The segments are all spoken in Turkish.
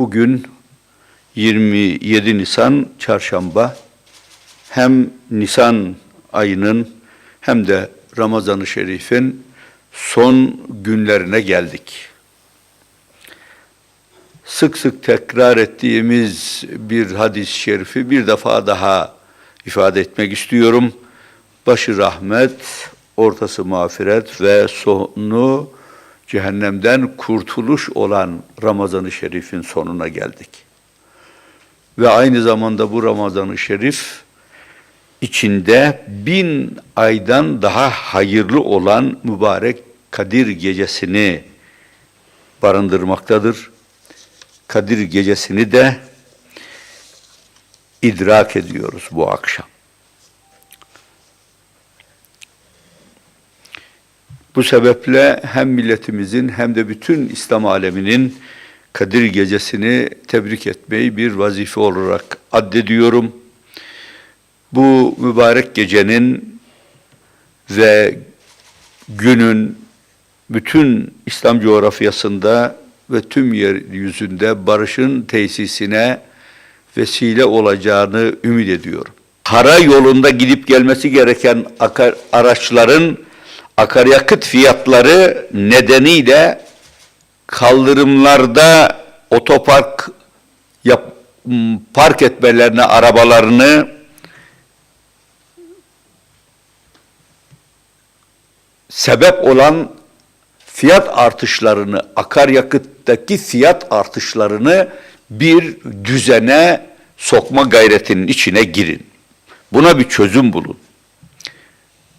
Bugün 27 Nisan Çarşamba hem Nisan ayının hem de Ramazan-ı Şerif'in son günlerine geldik. Sık sık tekrar ettiğimiz bir hadis-i şerifi bir defa daha ifade etmek istiyorum. Başı rahmet, ortası mağfiret ve sonu cehennemden kurtuluş olan Ramazan-ı Şerif'in sonuna geldik. Ve aynı zamanda bu Ramazan-ı Şerif içinde bin aydan daha hayırlı olan mübarek Kadir gecesini barındırmaktadır. Kadir gecesini de idrak ediyoruz bu akşam. Bu sebeple hem milletimizin hem de bütün İslam aleminin Kadir Gecesi'ni tebrik etmeyi bir vazife olarak addediyorum. Bu mübarek gecenin ve günün bütün İslam coğrafyasında ve tüm yeryüzünde barışın tesisine vesile olacağını ümit ediyorum. Kara yolunda gidip gelmesi gereken araçların akaryakıt fiyatları nedeniyle kaldırımlarda otopark yap, park etmelerine arabalarını sebep olan fiyat artışlarını, akaryakıttaki fiyat artışlarını bir düzene sokma gayretinin içine girin. Buna bir çözüm bulun.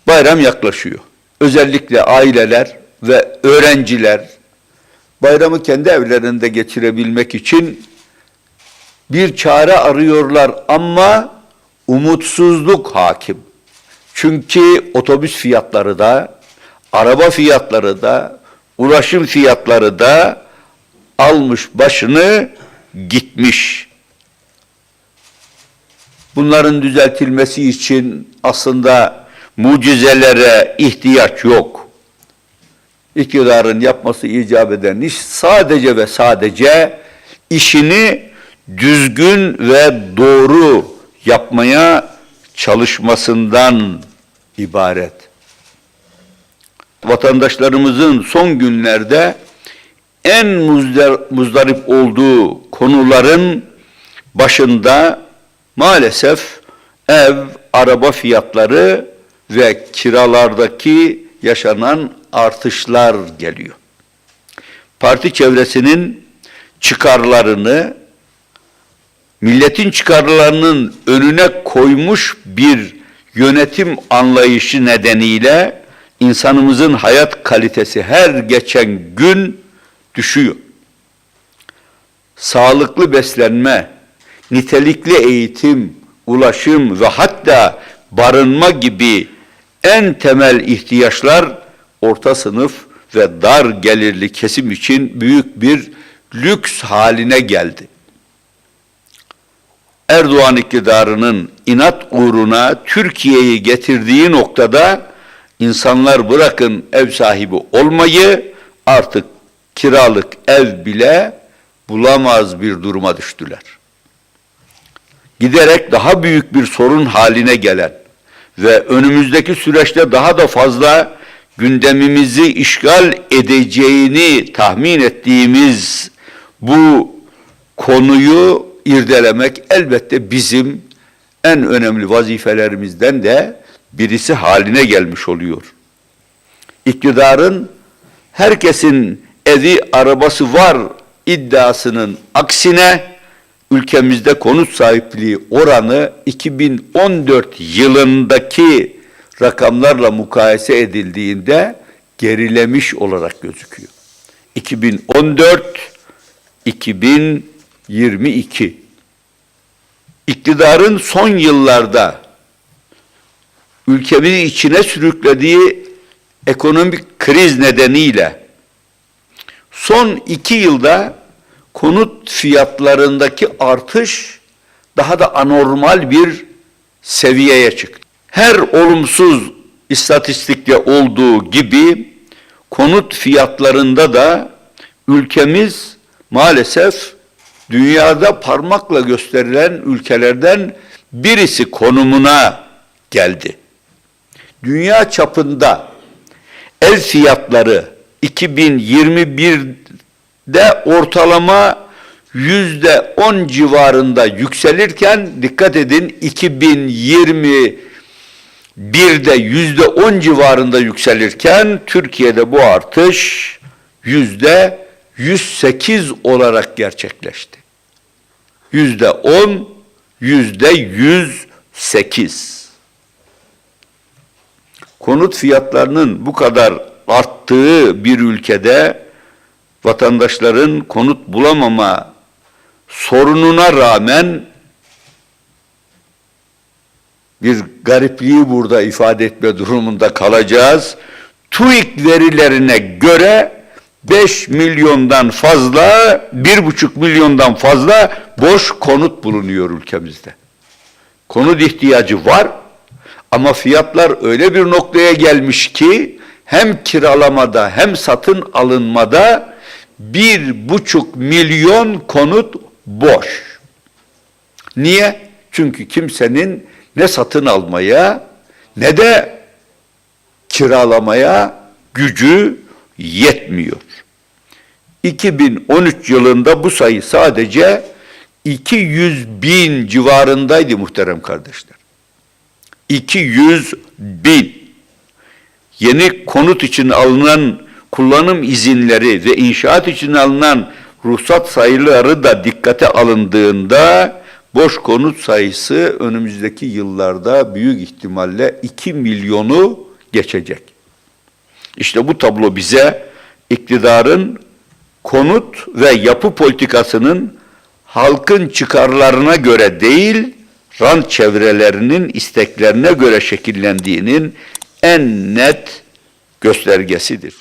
Bayram yaklaşıyor. Özellikle aileler ve öğrenciler bayramı kendi evlerinde geçirebilmek için bir çare arıyorlar ama umutsuzluk hakim. Çünkü otobüs fiyatları da, araba fiyatları da, ulaşım fiyatları da almış başını gitmiş. Bunların düzeltilmesi için aslında mucizelere ihtiyaç yok. İktidarın yapması icap eden iş sadece ve sadece işini düzgün ve doğru yapmaya çalışmasından ibaret. Vatandaşlarımızın son günlerde en muzdarip olduğu konuların başında maalesef ev, araba fiyatları ve kiralardaki yaşanan artışlar geliyor. Parti çevresinin çıkarlarını milletin çıkarlarının önüne koymuş bir yönetim anlayışı nedeniyle insanımızın hayat kalitesi her geçen gün düşüyor. Sağlıklı beslenme, nitelikli eğitim, ulaşım ve hatta barınma gibi en temel ihtiyaçlar orta sınıf ve dar gelirli kesim için büyük bir lüks haline geldi. Erdoğan iktidarının inat uğruna Türkiye'yi getirdiği noktada insanlar bırakın ev sahibi olmayı artık kiralık ev bile bulamaz bir duruma düştüler. Giderek daha büyük bir sorun haline gelen ve önümüzdeki süreçte daha da fazla gündemimizi işgal edeceğini tahmin ettiğimiz bu konuyu irdelemek elbette bizim en önemli vazifelerimizden de birisi haline gelmiş oluyor. İktidarın herkesin evi arabası var iddiasının aksine ülkemizde konut sahipliği oranı 2014 yılındaki rakamlarla mukayese edildiğinde gerilemiş olarak gözüküyor. 2014 2022 iktidarın son yıllarda ülkemizi içine sürüklediği ekonomik kriz nedeniyle son iki yılda konut fiyatlarındaki artış daha da anormal bir seviyeye çıktı. Her olumsuz istatistikte olduğu gibi konut fiyatlarında da ülkemiz maalesef dünyada parmakla gösterilen ülkelerden birisi konumuna geldi. Dünya çapında ev fiyatları 2021'de ortalama yüzde 10 civarında yükselirken dikkat edin 2021'de yüzde 10 civarında yükselirken Türkiye'de bu artış yüzde 108 olarak gerçekleşti. Yüzde 10, yüzde 108 konut fiyatlarının bu kadar arttığı bir ülkede vatandaşların konut bulamama sorununa rağmen bir garipliği burada ifade etme durumunda kalacağız. TÜİK verilerine göre 5 milyondan fazla, 1,5 milyondan fazla boş konut bulunuyor ülkemizde. Konut ihtiyacı var ama fiyatlar öyle bir noktaya gelmiş ki hem kiralamada hem satın alınmada bir buçuk milyon konut boş. Niye? Çünkü kimsenin ne satın almaya ne de kiralamaya gücü yetmiyor. 2013 yılında bu sayı sadece 200 bin civarındaydı muhterem kardeşler. 200 bin. Yeni konut için alınan kullanım izinleri ve inşaat için alınan ruhsat sayıları da dikkate alındığında boş konut sayısı önümüzdeki yıllarda büyük ihtimalle 2 milyonu geçecek. İşte bu tablo bize iktidarın konut ve yapı politikasının halkın çıkarlarına göre değil, rant çevrelerinin isteklerine göre şekillendiğinin en net göstergesidir.